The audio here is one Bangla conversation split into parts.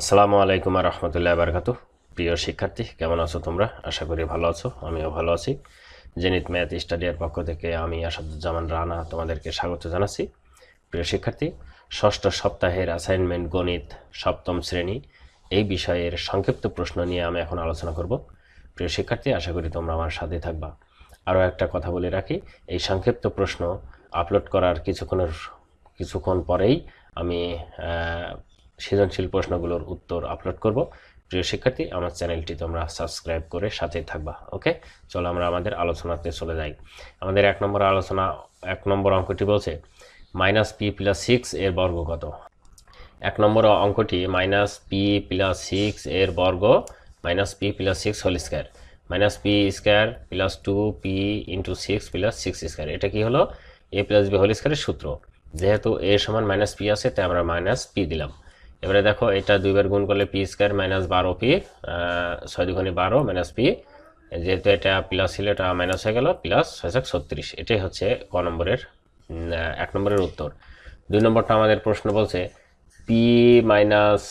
আসসালামু আলাইকুম আর রহমতুল্লাহ বারকাতু প্রিয় শিক্ষার্থী, কেমন আছো তোমরা? আশা করি ভালো আছো, আমিও ভালো আছি। জেনিত ম্যাথ স্টাডিয়ার পক্ষ থেকে আমি আসাদুজ্জামান রানা তোমাদেরকে স্বাগত জানাচ্ছি। প্রিয় শিক্ষার্থী, ষষ্ঠ সপ্তাহের অ্যাসাইনমেন্ট গণিত সপ্তম শ্রেণি এই বিষয়ের সংক্ষিপ্ত প্রশ্ন নিয়ে আমি এখন আলোচনা করব। প্রিয় শিক্ষার্থী, আশা করি তোমরা আমার সাথে থাকবা। আরও একটা কথা বলে রাখি, এই সংক্ষিপ্ত প্রশ্ন আপলোড করার কিছুক্ষণের কিছুক্ষণ পরেই আমি সৃজনশীল প্রশ্নগুলোর উত্তর আপলোড করব। প্রিয় শিক্ষার্থী, আমার চ্যানেলটি তোমরা সাবস্ক্রাইব করে সাথে থাকবা ওকে চলো আমরা আমাদের আলোচনাতে চলে যাই। আমাদের এক নম্বর আলোচনা, এক নম্বর অঙ্কটি বলছে মাইনাস পি প্লাস সিক্স এর বর্গ কত? এক নম্বর অঙ্কটি মাইনাস পি প্লাস সিক্স এর বর্গ minus P plus six whole square minus P square plus two P into six plus six square এটা কি হলো? এ প্লাস বি হোল স্কোয়ারের সূত্র। যেহেতু এ সমান মাইনাস পি আছে, তাই আমরা মাইনাস পি দিলাম। এবারে দেখো, এটা দুইবার গুণ করলে পি স্কোয়ার মাইনাস বারো পি ছয় দুগুণে বারো মাইনাস পি যেহেতু এটা প্লাস ছিল, এটা মাইনাস হয়ে গেল প্লাস ছয় ছক ছত্রিশ। এটাই হচ্ছে ক নম্বরের এক নম্বরের উত্তর। দুই নম্বরটা আমাদের প্রশ্ন বলছে P minus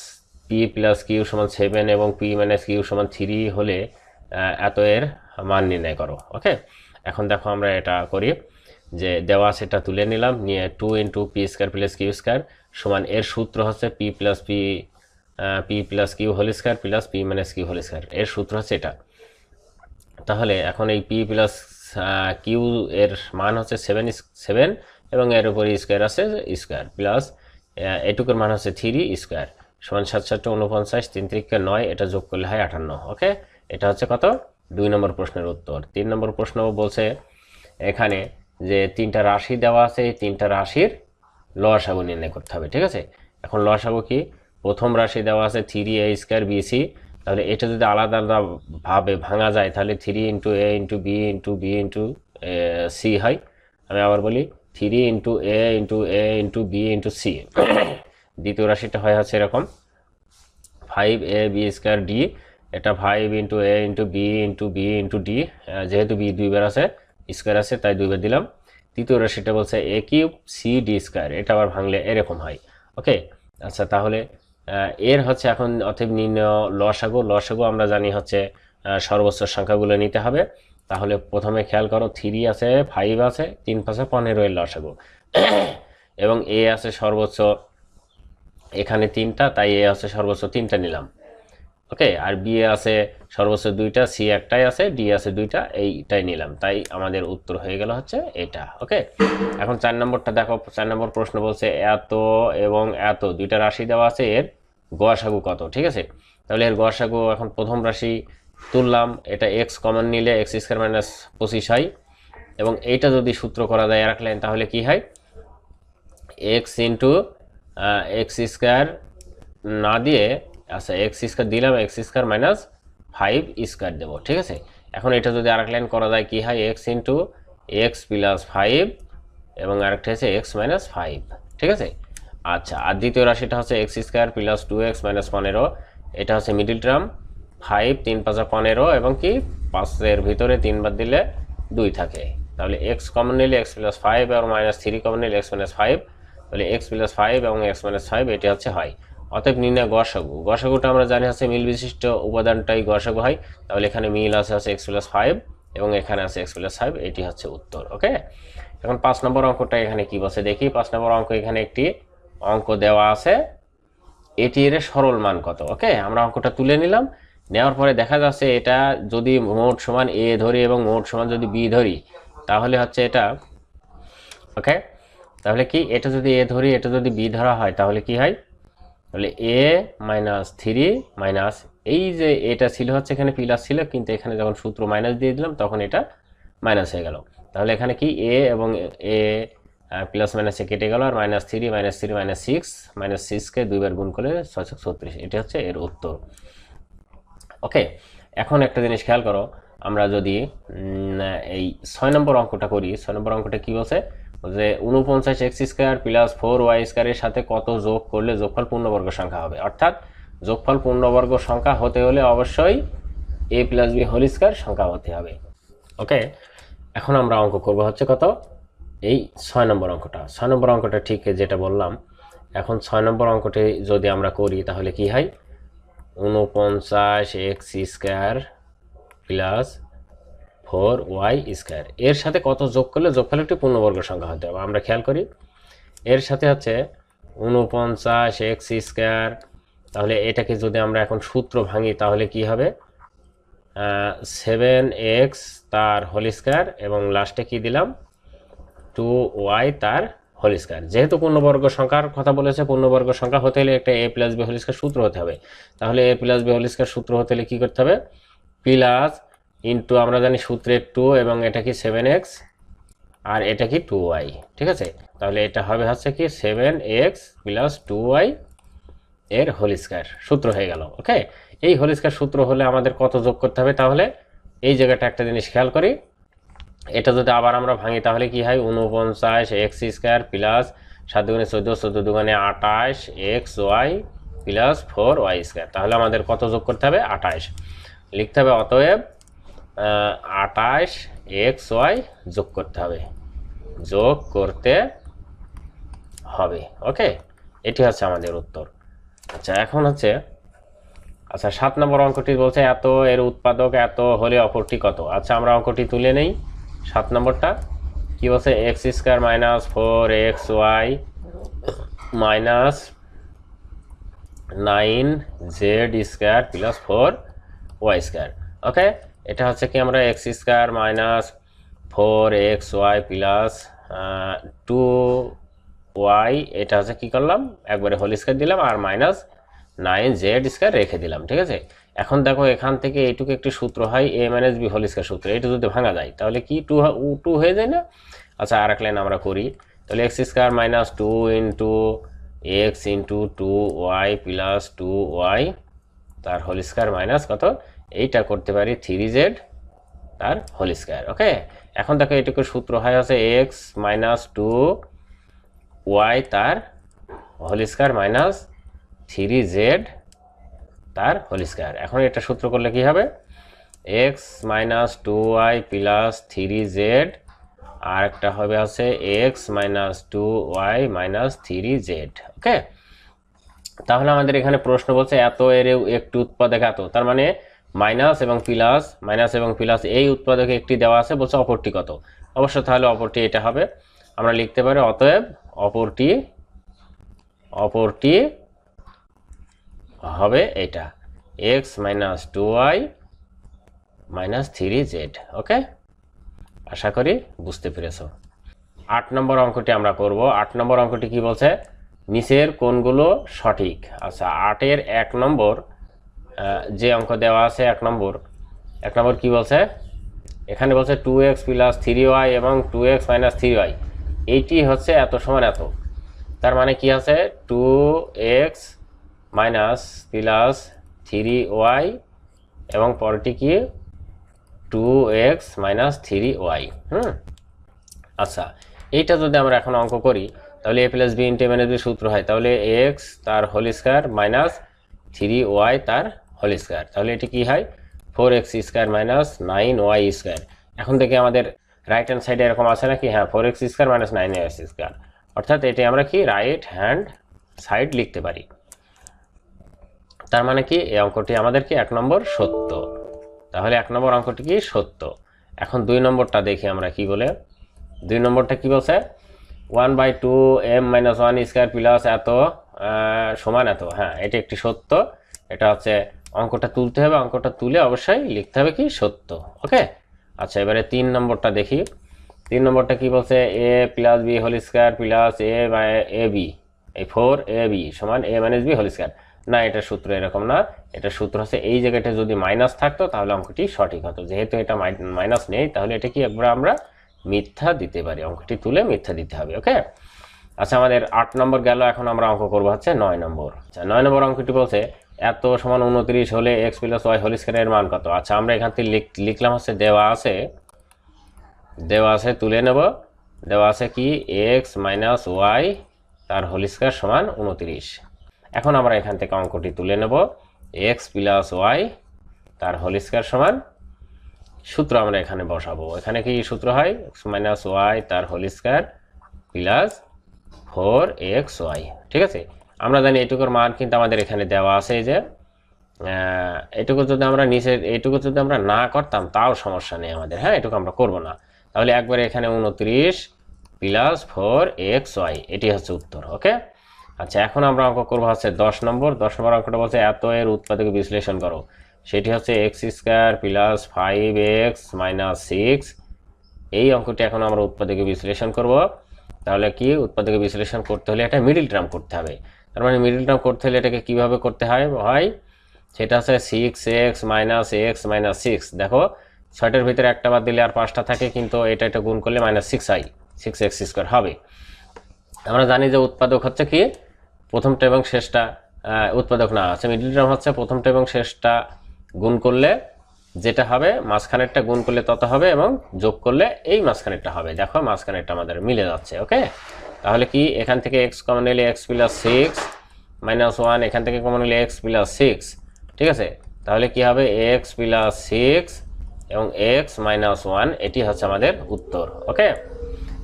P plus Q সমান সেভেন এবং পি মাইনাস কিউ সমান থ্রি হলে এত এর মান নির্ণয় করো ওকে এখন দেখো আমরা এটা করি, যে দেওয়া সেটা তুলে নিলাম, নিয়ে two into P square plus Q square সমান এর সূত্র হচ্ছে P plus P P plus Q whole square plus P minus Q whole square. এর সূত্র হচ্ছে এটা। তাহলে এখন এই পি প্লাস কিউ এর মান হচ্ছে সেভেন সেভেন এবং এর উপরে স্কোয়ার আছে স্কোয়ার প্লাস এটুকুর মান হচ্ছে থ্রি স্কোয়ার। সমান সাত সাতটা উনপঞ্চাশ তিন তিরিকে নয়, এটা যোগ করলে হয় আটান্ন, ওকে? এটা হচ্ছে কত? দুই নম্বর প্রশ্নের উত্তর। তিন নম্বর প্রশ্ন বলছে এখানে যে তিনটা রাশি দেওয়া আছে, এই তিনটা রাশির লসাগু নির্ণয় করতে হবে, ঠিক আছে? এখন লসাগু কি? প্রথম রাশি দেওয়া আছে থ্রি এ স্কোয়ার বিসি তাহলে এটা যদি আলাদা আলাদা ভাবে ভাঙা যায়, তাহলে three into A into B into B into C হয়। আমি আবার বলি three into A into A into B into C দ্বিতীয় রাশিটা হয় হচ্ছে এরকম five A B square D এটা five into A into B into B into D যেহেতু বি দুইবার আছে স্কোয়ার আছে, তাই দুইবার দিলাম। তৃতীয় রাশিটা বলছে A cube C D square এটা আবার ভাঙলে এরকম হয়। ওকে আচ্ছা তাহলে এর হচ্ছে এখন অতএব নির্ণয় লসাগু। লসাগু আমরা জানি হচ্ছে সর্বোচ্চ সংখ্যাগুলো নিতে হবে। তাহলে প্রথমে খেয়াল করো থ্রি আছে ফাইভ আছে, তিন পাশে পনেরো এর লসাগু। এবং এ আছে সর্বোচ্চ, এখানে তিনটা, তাই এ আছে সর্বোচ্চ তিনটা নিলাম। ওকে আর বি আছে সর্বোচ্চ দুইটা সি একটাই আছে ডি আছে দুইটা, এইটাই নিলাম। তাই আমাদের উত্তর হয়ে গেল হচ্ছে এটা ওকে এখন চার নম্বরটা দেখো, চার নম্বর প্রশ্ন বলছে এত এবং এত, দুইটা রাশি দেওয়া আছে, এর গসাগু কত, ঠিক আছে? তাহলে এর গসাগু এখন প্রথম রাশি তুললাম, এটা এক্স কমন নিলে এক্স স্কোয়ার মাইনাস পঁচিশ হয়, এবং এইটা যদি সূত্র করা যায় রাখলেন তাহলে কি হয়? এক্স ইন্টু এক্স স্কোয়ার না দিয়ে আচ্ছা এক্স স্কোয়ার দিলাম X square minus five square দেবো, ঠিক আছে? এখন এটা যদি আরেক লাইন করা যায়, কি হয়? X into X plus five এবং আরেকটা হচ্ছে এক্স মাইনাস ফাইভ ঠিক আছে? আচ্ছা আর দ্বিতীয় রাশিটা হচ্ছে X square plus two X minus পনেরো, এটা হচ্ছে মিডিল টার্ম ফাইভ তিন পাঁচা পনেরো, এবং কি? পাঁচের ভিতরে তিনবার দিলে দুই থাকে। তাহলে এক্স কমন নিলে এক্স প্লাস ফাইভ এবং মাইনাস থ্রি কমন নিলে এক্স মাইনাস ফাইভ তাহলে এক্স প্লাস ফাইভ এবং এক্স মাইনাস ফাইভ এটি হচ্ছে হয়। অতএব নির্ণয় গসাগু গসাগুটা আমরা জানি হচ্ছে মিল বিশিষ্ট উপাদানটাই গসাগু হয়। তাহলে এখানে মিল আছে হচ্ছে এক্স প্লাস ফাইভ এবং এখানে আছে এক্স প্লাস ফাইভ এটি হচ্ছে উত্তর, ওকে? এখন পাঁচ নম্বর অঙ্কটা এখানে কি বলছে? দেখি, পাঁচ নম্বর অঙ্ক এখানে একটি অঙ্ক দেওয়া আছে। এটি এর সরল মান কত, ওকে? আমরা অঙ্কটা তুলে নিলাম। নেওয়ার পরে দেখা যাচ্ছে এটা যদি মোট সমান এ ধরি এবং মোট সমান যদি বি ধরি, তাহলে হচ্ছে এটা, ওকে? তাহলে কি? এটা যদি এ ধরি, এটা যদি বি ধরা হয়, তাহলে কি হয়? তাহলে এ মাইনাস থ্রি মাইনাস এই যে এটা ছিল হচ্ছে এখানে প্লাস ছিল, কিন্তু এখানে যখন সূত্র মাইনাস দিয়ে দিলাম, তখন এটা মাইনাস হয়ে গেল। তাহলে এখানে কি এ এবং এ প্লাস মাইনাসে কেটে গেল, আর minus three minus three minus six minus সিক্সকে দুইবার গুণ করলে ছয়শো ছত্রিশ, এটা হচ্ছে এর উত্তর। ওকে এখন একটা জিনিস খেয়াল করো, আমরা যদি এই ছয় নম্বর অঙ্কটা করি, ছয় নম্বর অঙ্কটা কী বলছে? যে উনপঞ্চাশ X square plus four Y স্কোয়ারের সাথে কত যোগ করলে যোগফল পূর্ণবর্গ সংখ্যা হবে? অর্থাৎ যোগফল পূর্ণবর্গ সংখ্যা হতে হলে অবশ্যই A plus B whole square সংখ্যা হতে হবে। ওকে এখন আমরা অঙ্ক করব হচ্ছে কত? এই ছয় নম্বর অঙ্কটা। ছয় নম্বর অঙ্কটা ঠিক যেটা বললাম, এখন ছয় নম্বর অঙ্কটি যদি আমরা করি তাহলে কি হয়? উনপঞ্চাশ X square plus four Y square. এর সাথে কত যোগ করলে যোগ করলে একটি পূর্ণবর্গ সংখ্যা হতে হবে আমরা খেয়াল করি। এর সাথে হচ্ছে উনপঞ্চাশ এক্স স্কোয়ার। তাহলে এটাকে যদি আমরা এখন সূত্র ভাঙি, তাহলে কি হবে? সেভেন এক্স তার হোল স্কোয়ার এবং লাস্টে কি দিলাম? টু ওয়াই তার হোল স্কোয়ার যেহেতু পূর্ণবর্গ সংখ্যার কথা বলেছে, পূর্ণবর্গ সংখ্যা হতে হলে একটা A plus B whole square সূত্র হতে হবে। তাহলে A plus B whole square সূত্র হতে হলে কী করতে হবে? প্লাস ইন্টু আমরা জানি সূত্রের টু এবং এটা কি সেভেন এক্স আর এটা কি টু ওয়াই ঠিক আছে? তাহলে এটা হবে হচ্ছে কি seven X plus two Y এর হোল স্কোয়ার সূত্র হয়ে গেল ওকে এই হোল স্কোয়ার সূত্র হলে আমাদের কত যোগ করতে হবে? তাহলে এই জায়গাটা একটা জিনিস খেয়াল করি, এটা যদি আবার আমরা ভাঙি, তাহলে কি হয়? উনপঞ্চাশ এক্স স্কোয়ার প্লাস সাত দুগুণে চোদ্দ চোদ্দ দুগুণে আঠাশ X Y plus four Y square তাহলে আমাদের কত যোগ করতে হবে? আঠাশ। লিখতে হবে অতএব আঠাশ এক্স ওয়াই যোগ করতে হবে। যোগ করতে হবে, ওকে? এটি হচ্ছে আমাদের উত্তর। আচ্ছা এখন হচ্ছে আচ্ছা সাত নম্বর অঙ্কটি বলছে এত, এর উৎপাদক এত হলে অপরটি কত? আচ্ছা আমরা অঙ্কটি তুলে নেই। সাত নম্বরটা, কি বলছে? X square minus four X Y minus nine Z square plus four Y square, okay? এটা হচ্ছে কি আমরা X square minus four X Y plus two Y এটা হচ্ছে কী করলাম? একবারে হোল স্কোয়ার দিলাম আর মাইনাস নাইন জেড স্কোয়ার রেখে দিলাম, ঠিক আছে? এখন দেখো এখান থেকে এইটুকু একটি সূত্র হয় A minus B whole square সূত্র। এটা যদি ভাঙা যায়, তাহলে কি টু টু হয়ে যায় না? আচ্ছা আর এক লাইন আমরা করি। তাহলে X square minus two into X into two Y plus two Y তার হোল স্কোয়ার মাইনাস কত? এইটা করতে পারি থ্রি জেড তার হোল স্কোয়ার, ওকে? এখন দেখো এটুকু সূত্র হয় আছে এক্স মাইনাস টু ওয়াই তার whole square minus three Z তার হোল স্কোয়ার। এখন এটা সূত্র করলে কি হবে? X minus two Y plus three Z আর একটা হবে আছে X minus two Y minus three Z okay? তাহলে আমাদের এখানে প্রশ্ন বলছে, এত এর একটু উৎপাদক এত? তার মানে মাইনাস এবং প্লাস, মাইনাস এবং প্লাস এই উৎপাদকে একটি দেওয়া আছে, বলছে অপরটি কত? অবশ্য তাহলে অপরটি এটা হবে। আমরা লিখতে পারি, অতএব অপরটি অপরটি হবে এটা। X minus two Y minus three Z okay আশা করি বুঝতে পেরেছ। আট নম্বর অঙ্কটি আমরা করব। আট নম্বর অঙ্কটি কি বলছে? নিচের কোনগুলো সঠিক। আচ্ছা আটের এক নম্বর যে অঙ্ক দেওয়া আছে এক নম্বর। এক নম্বর কি বলছে? এখানে বলছে two X plus three Y এবং two X minus three Y এইটি হচ্ছে এত সমান এত। তার মানে কি আছে? Two X minus plus three Y এবং পরটি কি? Two X minus three Y হুম? আচ্ছা এইটা যদি আমরা এখন অঙ্ক করি, তাহলে A plus B into B সূত্র হয়। তাহলে এক্স তার whole square minus three Y তার হোল স্কোয়ার তাহলে এটি কি হয়? Four X square minus nine Y square এখন থেকে আমাদের রাইট হ্যান্ড সাইডে এরকম আছে নাকি? হ্যাঁ four X square minus nine X square অর্থাৎ এটি আমরা কি রাইট হ্যান্ড সাইড লিখতে পারি। তার মানে কি? এই অঙ্কটি আমাদের কি এক নম্বর সত্য। তাহলে এক নম্বর অঙ্কটি কি? সত্য। এখন দুই নম্বরটা দেখি আমরা কি বলে। দুই নম্বরটা কি বলছে? One by two M minus one square plus এত সমান এত। হ্যাঁ এটি একটি সত্য। এটা হচ্ছে অঙ্কটা তুলতে হবে, অঙ্কটা তুলে অবশ্যই লিখতে হবে কি সত্য ওকে আচ্ছা এবারে তিন নম্বরটা দেখি। তিন নম্বরটা কি বলছে? A plus B whole square plus A A B এই ফোর এ বি সমান A minus B whole square না, এটা সূত্র এরকম না। এটা সূত্র হচ্ছে এই জায়গাটা যদি মাইনাস থাকতো, তাহলে অঙ্কটি সঠিক হতো। যেহেতু এটা মাইনাস নেই, তাহলে এটা কি একবার আমরা মিথ্যা দিতে পারি। অঙ্কটি তুলে মিথ্যা দিতে হবে ওকে আচ্ছা আমাদের আট নম্বর গেল, এখন আমরা অঙ্ক করব হচ্ছে নয় নম্বর। আচ্ছা নয় নম্বর অঙ্কটি বলছে এত সমান উনত্রিশ হলে এক্স প্লাস ওয়াই হোল স্কোয়ারের মান কত? আচ্ছা আমরা এখান থেকে লিখ লিখলাম হচ্ছে দেওয়া আছে। দেওয়া আছে তুলে নেব। দেওয়া আছে কি? এক্স মাইনাস ওয়াই তার হোল স্কোয়ার সমান উনত্রিশ। এখন আমরা এখান থেকে অঙ্কটি তুলে নেব। এক্স প্লাস ওয়াই তার হোল স্কোয়ার সমান সূত্র আমরা এখানে বসাবো। এখানে কি সূত্র হয়? এক্স মাইনাস ওয়াই তার whole square plus four X Y. ঠিক আছে? আমরা জানি এটুকুর মান কিন্তু আমাদের এখানে দেওয়া আছে যে এটুকু যদি আমরা নিচের এইটুকু যদি আমরা না করতাম, তাও সমস্যা নেই আমাদের। হ্যাঁ এটুকু আমরা করব না। তাহলে একবারে এখানে উনত্রিশ প্লাস ফোর এক্স ওয়াই এটি হচ্ছে উত্তর ওকে আচ্ছা এখন আমরা অঙ্ক করব হচ্ছে দশ নম্বর। দশ নম্বর অঙ্কটা বলছে, এত এর উৎপাদকে বিশ্লেষণ করো। সেটি হচ্ছে X square plus five X minus six এই অঙ্কটি এখন আমরা উৎপাদকে বিশ্লেষণ করব। তাহলে কি? উৎপাদকে বিশ্লেষণ করতে হলে একটা মিডিল টার্ম করতে হবে। তার মানে মিডিল টার্ম করতে হলে এটাকে কীভাবে করতে হয়? হয় সেটা হচ্ছে six X minus X minus six দেখো, ছয়টার ভিতরে একটা বাদ দিলে আর পাঁচটা থাকে, কিন্তু এটা এটা গুণ করলে minus six I six X square হবে। আমরা জানি যে উৎপাদক হচ্ছে কি? প্রথমটা এবং শেষটা উৎপাদক না আছে মিডিল টার্ম হচ্ছে প্রথমটা এবং শেষটা গুণ করলে যেটা হবে, মাঝখানেরটা গুণ করলে তত হবে এবং যোগ করলে এই মাঝখানেরটা হবে। দেখো, মাঝখানেরটা আমাদের মিলে যাচ্ছে ওকে তাহলে কি? এখান থেকে এক্স কমন নিলে X plus six minus one এখান থেকে কমন নিলে এক্স প্লাস সিক্স ঠিক আছে? তাহলে কি হবে? এক্স প্লাস সিক্স এবং এক্স মাইনাস ওয়ান এটি হচ্ছে আমাদের উত্তর ওকে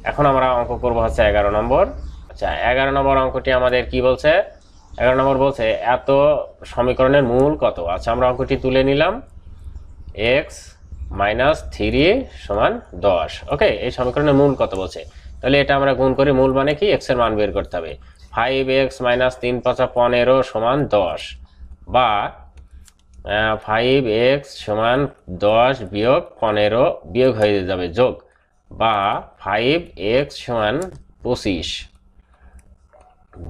এখন আমরা অঙ্ক করব হচ্ছে এগারো নম্বর। আচ্ছা এগারো নম্বর অঙ্কটি আমাদের কি বলছে? এগারো নম্বর বলছে, এত সমীকরণের মূল কত? আচ্ছা আমরা অঙ্কটি তুলে নিলাম। এক্স মাইনাস থ্রি সমান দশ ওকে এই সমীকরণের মূল কত বলছে? তাহলে এটা আমরা গুণ করি মূল মানে কি? এক্সের মান বের করতে হবে। ফাইভ এক্স মাইনাস তিন পাঁচা পনেরো সমান দশ। বা ফাইভ এক্স সমান দশ বিয়োগ পনেরো বিয়োগ হয়ে যাবে যোগ। বা ফাইভ এক্স সমান পঁচিশ।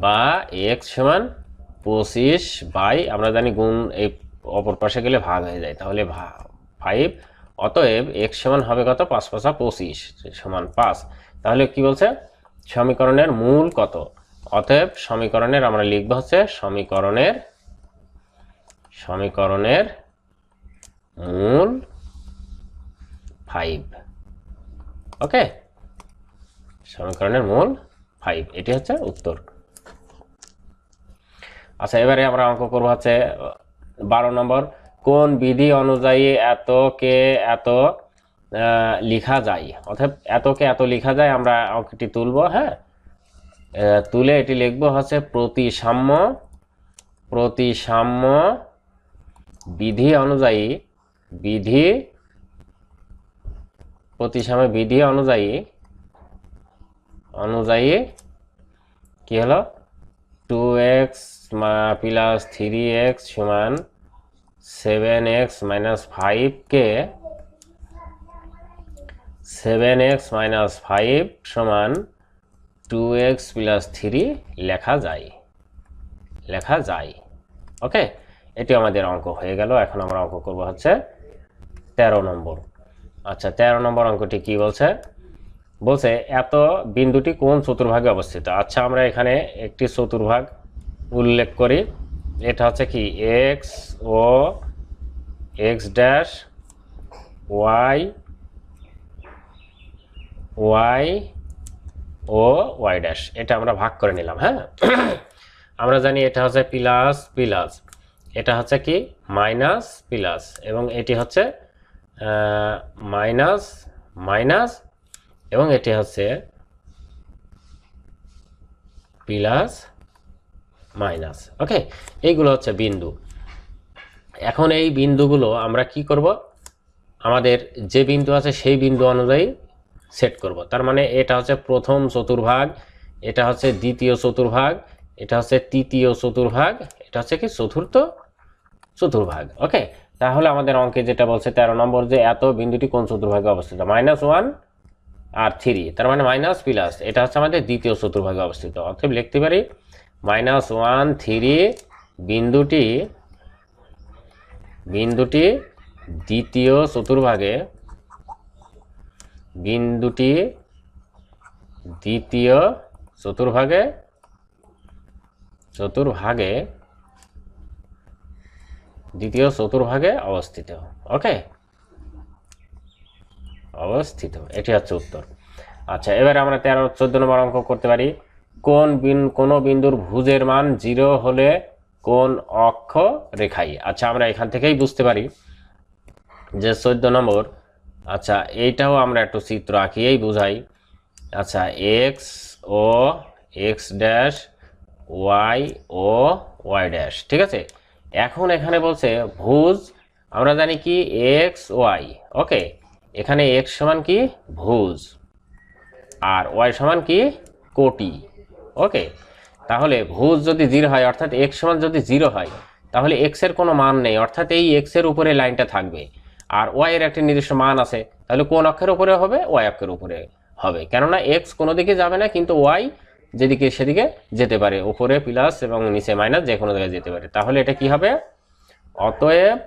বা এক্স সমান পঁচিশ বাই, আমরা জানি গুণ এই অপর পাশে গেলে ভাগ হয়ে যায়। তাহলে ফাইভ অতএব এক্স সমান হবে কত? পাঁচ পাঁচা পঁচিশ সমান পাঁচ। তাহলে কি বলছে? সমীকরণের মূল কত? অতএব সমীকরণের আমরা লিখব হচ্ছে সমীকরণের সমীকরণের মূল ফাইভ ওকে সমীকরণের মূল ফাইভ এটি হচ্ছে উত্তর। আচ্ছা এবারে আমরা অঙ্ক করব হচ্ছে বারো নম্বর। কোন বিধি অনুযায়ী এত কে এত লিখা যায়। অর্থাৎ এতকে এত লিখা যায়, আমরা অঙ্কটি তুলবো হ্যাঁ? তুলে এটি লিখব হচ্ছে প্রতিসাম্য প্রতিসাম্য বিধি অনুযায়ী বিধি, প্রতিসাম্য বিধি অনুযায়ী অনুযায়ী কি হলো? Two X plus three X সমান সেভেন এক্স মাইনাস ফাইভকে সেভেন এক্স মাইনাস ফাইভ সমান টু এক্স প্লাস থ্রি লেখা যায়। লেখা যায়। ওকে এটি আমাদের অঙ্ক হয়ে গেল। এখন আমরা অঙ্ক করব হচ্ছে তেরো নম্বর। আচ্ছা তেরো নম্বর অঙ্কটি কি বলছে? বলছে, এত বিন্দুটি কোন চতুর্ভাগে অবস্থিত? আচ্ছা আমরা এখানে একটি চতুর্ভাগ উল্লেখ করি। এটা হচ্ছে কি এক্স ও এক্স ড্যাশ ওয়াই ওয়াই ও ওয়াই ড্যাশ। এটা আমরা ভাগ করে নিলাম হ্যাঁ? আমরা জানি এটা হচ্ছে প্লাস প্লাস। এটা হচ্ছে কি? Minus plus. এবং এটি হচ্ছে মাইনাস মাইনাস। এবং এটি হচ্ছে প্লাস মাইনাস। ওকে? এইগুলো হচ্ছে বিন্দু। এখন এই বিন্দুগুলো আমরা কি করব? আমাদের যে বিন্দু আছে সেই বিন্দু অনুযায়ী সেট করব। তার মানে এটা হচ্ছে প্রথম চতুর্ভাগ, এটা হচ্ছে দ্বিতীয় চতুর্ভাগ, এটা হচ্ছে তৃতীয় চতুর্ভাগ, এটা হচ্ছে কি চতুর্থ চতুর্ভাগ। ওকে? তাহলে আমাদের অঙ্কে যেটা বলছে তেরো নম্বর যে এত বিন্দুটি কোন চতুর্ভাগে অবস্থিত? মাইনাস ওয়ান আর থ্রি, তার মানে মাইনাস প্লাস, এটা হচ্ছে আমাদের দ্বিতীয় চতুর্ভাগে অবস্থিত। অতএব লিখতে পারি, মাইনাস ওয়ান থ্রি বিন্দুটি বিন্দুটি দ্বিতীয় চতুর্ভাগে বিন্দুটি দ্বিতীয় চতুর্ভাগে চতুর্ভাগে, দ্বিতীয় চতুর্ভাগে অবস্থিত। ওকে অবস্থিত। এটি হচ্ছে উত্তর। আচ্ছা এবারে আমরা তেরো, চোদ্দ নম্বর অঙ্ক করতে পারি। কোন বিন, কোনো বিন্দুর ভুজের মান জিরো হলে কোন অক্ষ রেখাই? আচ্ছা আমরা এখান থেকেই বুঝতে পারি যে চোদ্দ নম্বর আচ্ছা এইটাও আমরা একটু চিত্র আঁকিয়েই বুঝাই। আচ্ছা এক্স ও এক্স ড্যাশ ওয়াই ও ওয়াই ড্যাশ ঠিক আছে? এখন এখানে বলছে ভুজ, আমরা জানি কি? X y okay? এখানে এক্স সমান কি? ভুজ। আর ওয়াই সমান কি? কোটি, ওকে? তাহলে ভুজ যদি জিরো হয়, অর্থাৎ এক্স সমান যদি জিরো হয়, তাহলে এক্সের কোনো মান নেই, অর্থাৎ এই এক্সের উপরে লাইনটা থাকবে। আর ওয়াই এর একটা নির্দিষ্ট মান আছে, তাহলে কোন অক্ষের উপরে হবে? ওয়াই অক্ষের উপরে হবে। কেননা এক্স কোনো দিকে যাবে না, কিন্তু ওয়াই যেদিকে সেদিকে যেতে পারে। উপরে প্লাস এবং নিচে মাইনাস যে কোনো জায়গায় যেতে পারে। তাহলে এটা কি হবে? অতএব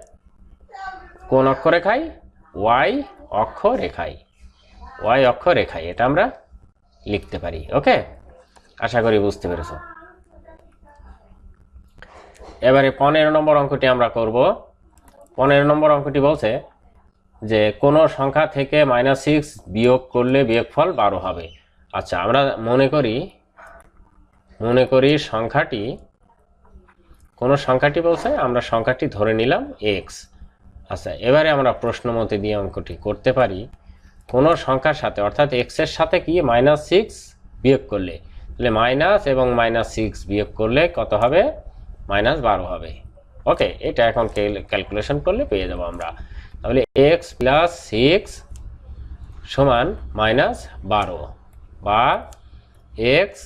কোন অক্ষরেখায় ওয়াই অক্ষ অক্ষরেখায় ওয়াই অক্ষরেখায় এটা আমরা লিখতে পারি, ওকে? আশা করি বুঝতে পেরেছ। এবারে পনেরো নম্বর অঙ্কটি আমরা করব। পনেরো নম্বর অঙ্কটি বলছে যে কোনো সংখ্যা থেকে মাইনাস সিক্স বিয়োগ করলে বিয়োগফল বারো হবে। আচ্ছা আমরা মনে করি মনে করি সংখ্যাটি, কোনো সংখ্যাটি বলছে? আমরা সংখ্যাটি ধরে নিলাম এক্স আচ্ছা এবারে আমরা প্রশ্ন মতে দিয়ে অঙ্কটি করতে পারি। কোনো সংখ্যার সাথে, অর্থাৎ এক্সের সাথে কি মাইনাস সিক্স বিয়োগ করলে? তাহলে মাইনাস এবং মাইনাস সিক্স বিয়োগ করলে কত হবে? মাইনাস বারো হবে। ওকে, এটা এখন ক্যালকুলেশন করলে পেয়ে যাব আমরা। তাহলে এক্স প্লাস সিক্স সমান মাইনাস বারো। বা এক্স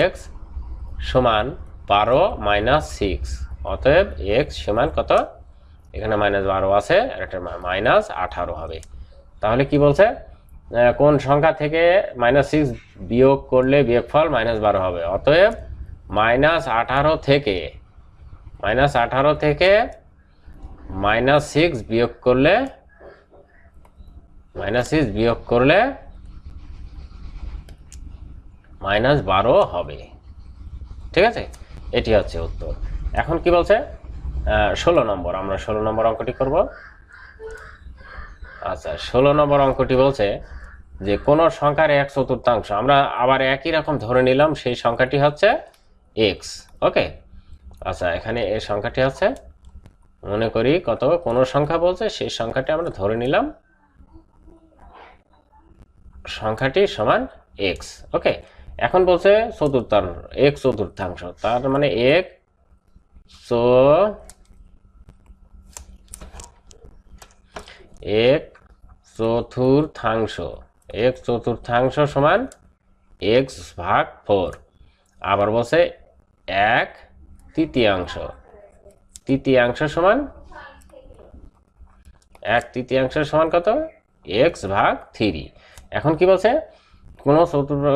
এক্স সমান বারো মাইনাস সিক্স অতএব এক্স সমান কত? এখানে মাইনাস বারো আছে একটা মাইনাস আঠারো হবে। তাহলে কি বলছে? কোন সংখ্যা থেকে মাইনাস সিক্স বিয়োগ করলে বিয়োগফল মাইনাস বারো হবে? অতএব মাইনাস আঠারো থেকে, মাইনাস আঠারো থেকে মাইনাস সিক্স বিয়োগ করলে, মাইনাস সিক্স বিয়োগ করলে মাইনাস বারো হবে। ঠিক আছে? এটি হচ্ছে উত্তর। এখন কি বলছে? ষোলো নম্বর। আমরা ষোলো নম্বর অঙ্কটি করব। আচ্ছা ষোলো নম্বর অঙ্কটি বলছে যে, কোনো সংখ্যার এক চতুর্থাংশ, আমরা আবার একই রকম ধরে নিলাম, সেই সংখ্যাটি হচ্ছে এক্স ওকে আচ্ছা এখানে এই সংখ্যাটি আছে। মনে করি কত? কোনো সংখ্যা বলছে, সেই সংখ্যাটি আমরা ধরে নিলাম। সংখ্যাটি সমান এক্স ওকে এখন বলছে চতুর্থাংশ এক চতুর্থাংশ। তার মানে এক এক চতুর্থাংশ। এক চতুর্থাংশ সমান এক্স ভাগ ফোর আবার বলছে এক তৃতীয়াংশ। তৃতীয়াংশ সমান এক তৃতীয়াংশ সমান কত? এক্স ভাগ থ্রি। এখন কি বলছে? কোনো চতুর্থ,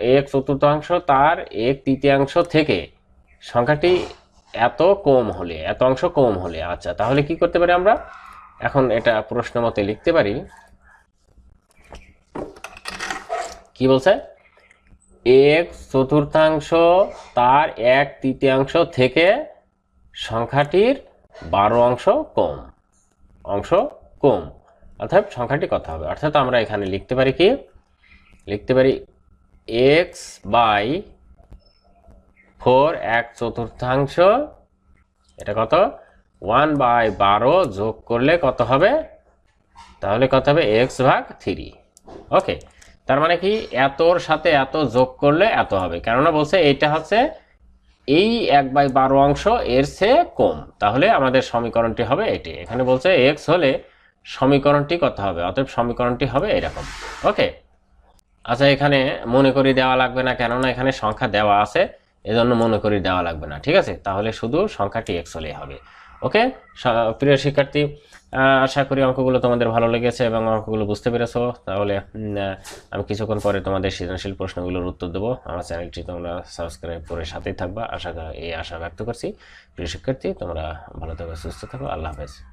এক চতুর্থাংশ তার এক তৃতীয়াংশ থেকে সংখ্যাটি এত কম হলে, এত অংশ কম হলে। আচ্ছা তাহলে কি করতে পারি আমরা? এখন এটা প্রশ্ন মতে লিখতে পারি। কি বলছে? এক চতুর্থাংশ তার এক তৃতীয়াংশ থেকে সংখ্যাটির বারো অংশ কম অংশ কম। অর্থাৎ সংখ্যাটি কত হবে। অর্থাৎ আমরা এখানে লিখতে পারি কি? লিখতে পারি এক্স বাই ফোর এক চতুর্থাংশ, এটা কত? ওয়ান বাই বারো যোগ করলে কত হবে? তাহলে কত হবে? এক্স ভাগ থ্রি ওকে তার মানে কি, এতর সাথে এত যোগ করলে এত হবে। কেননা বলছে এইটা হচ্ছে এই এক বাই বারো অংশ এর চেয়ে কম। তাহলে আমাদের সমীকরণটি হবে এটি। এখানে বলছে এক্স হলে সমীকরণটি কত হবে? অতএব সমীকরণটি হবে এরকম। ওকে? আচ্ছা এখানে মনে করি দেওয়া লাগবে না, কেননা এখানে সংখ্যা দেওয়া আছে, এজন্য মনে করি দেওয়া লাগবে না। ঠিক আছে? তাহলে শুধু সংখ্যাটি এক্স হলেই হবে। ওকে? প্রিয় শিক্ষার্থী আশা করি অঙ্কগুলো তোমাদের ভালো লেগেছে এবং অঙ্কগুলো বুঝতে পেরেছ। তাহলে আমি কিছুক্ষণ পরে তোমাদের সৃজনশীল প্রশ্নগুলোর উত্তর দেবো। আমার চ্যানেলটি তোমরা সাবস্ক্রাইব করে সাথেই থাকবা। আশা এই আশা ব্যক্ত করছি। প্রিয় শিক্ষার্থী, তোমরা ভালো থাকো, সুস্থ থাকো। আল্লাহ হাফেজ।